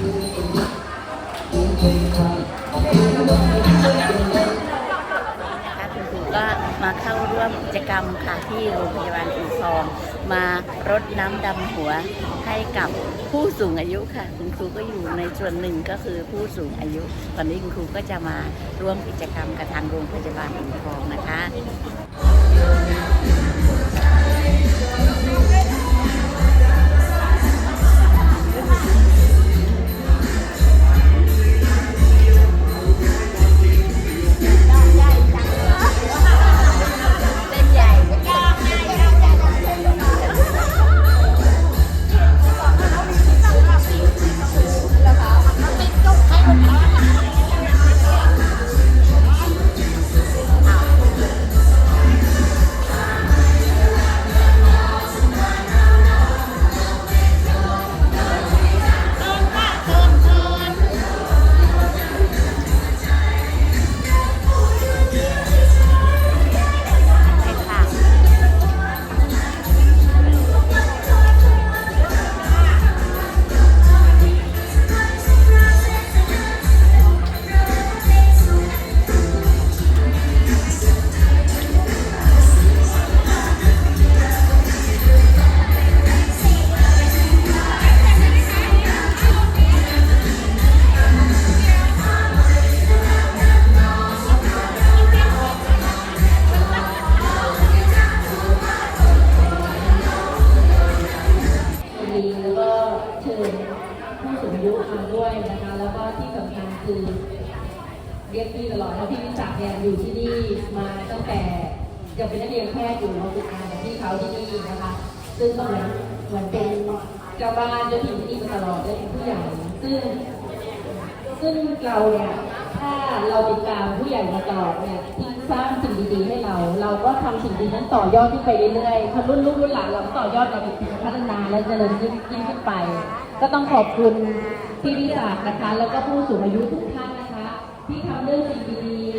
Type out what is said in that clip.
คุณครูก็มาเข้าร่วมกิจกรรมค่ะที่โรงพยาบาลอู่ทอง มารดน้ำดำหัวให้กับผู้สูงอายุค่ะ คุณครูก็อยู่ในส่วนหนึ่งก็คือผู้สูงอายุ ตอนนี้คุณครูก็จะมาร่วมกิจกรรมกับทางโรงพยาบาลอู่ทองนะคะ ยนะคะ แล้วก็ที่สำคัญคือเรียกพี่ตลอดเพราะพี่วิจักเนี่ยอยู่ที่นี่มาตั้งแต่ยังเป็นนักเรียนแพทย์อยู่เราฝึกงานกับพี่เขาที่นี่นะคะ ซึ่งก็เหมือนเหมือนเป็นเจ้าบ้านเจ้าถิ่นที่นี่มาตลอดและเป็นผู้ใหญ่ซึ่ง ซึ่งเราเนี่ยถ้าเราติดตามผู้ใหญ่มาตลอดเนี่ยที่ สร้างสิ่งดีๆให้เรา เราก็ทำสิ่งดีนั้นต่อยอดขึ้นไปเรื่อยๆพอรุ่นลูกรุ่นหลานเราต่อยอดเราไปพัฒนาและเจริญยิ่งยิ่งขึ้นไป ก็ต้องขอบคุณพี่วิสาขนะคะ แล้วก็ผู้สูงอายุทุกท่านนะคะ ที่ทำเรื่องสิ่งดีๆ